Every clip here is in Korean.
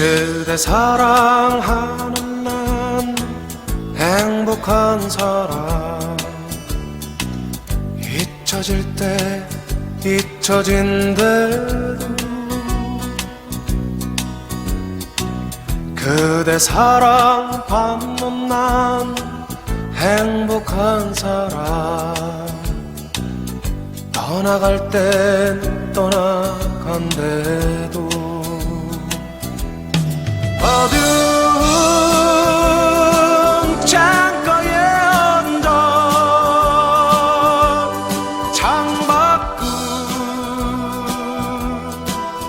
그대 사랑하는 난 행복한 사람. 잊혀질 때 잊혀진 대로 그대 사랑 받는 난 행복한 사람. 떠나갈 땐 떠나간대도 어두운 창가에 앉아 창밖을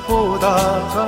보다가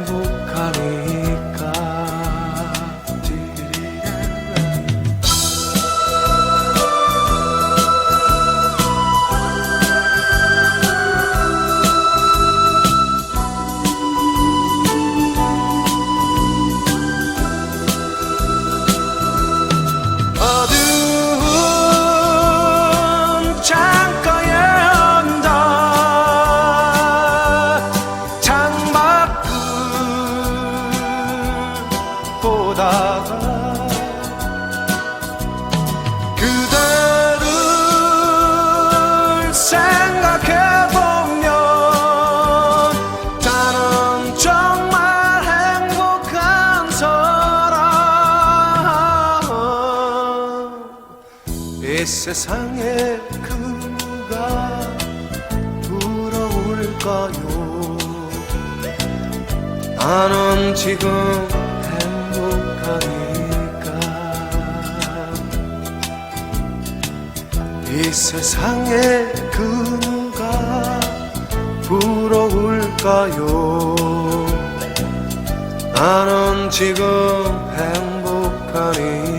생각해보면 나는 정말 행복한 사람 이 세상에 그 누가 부러울까요. 나는 지금 행복하니 이 세상에 그 누가 부러울까요? 나는 지금 행복하니까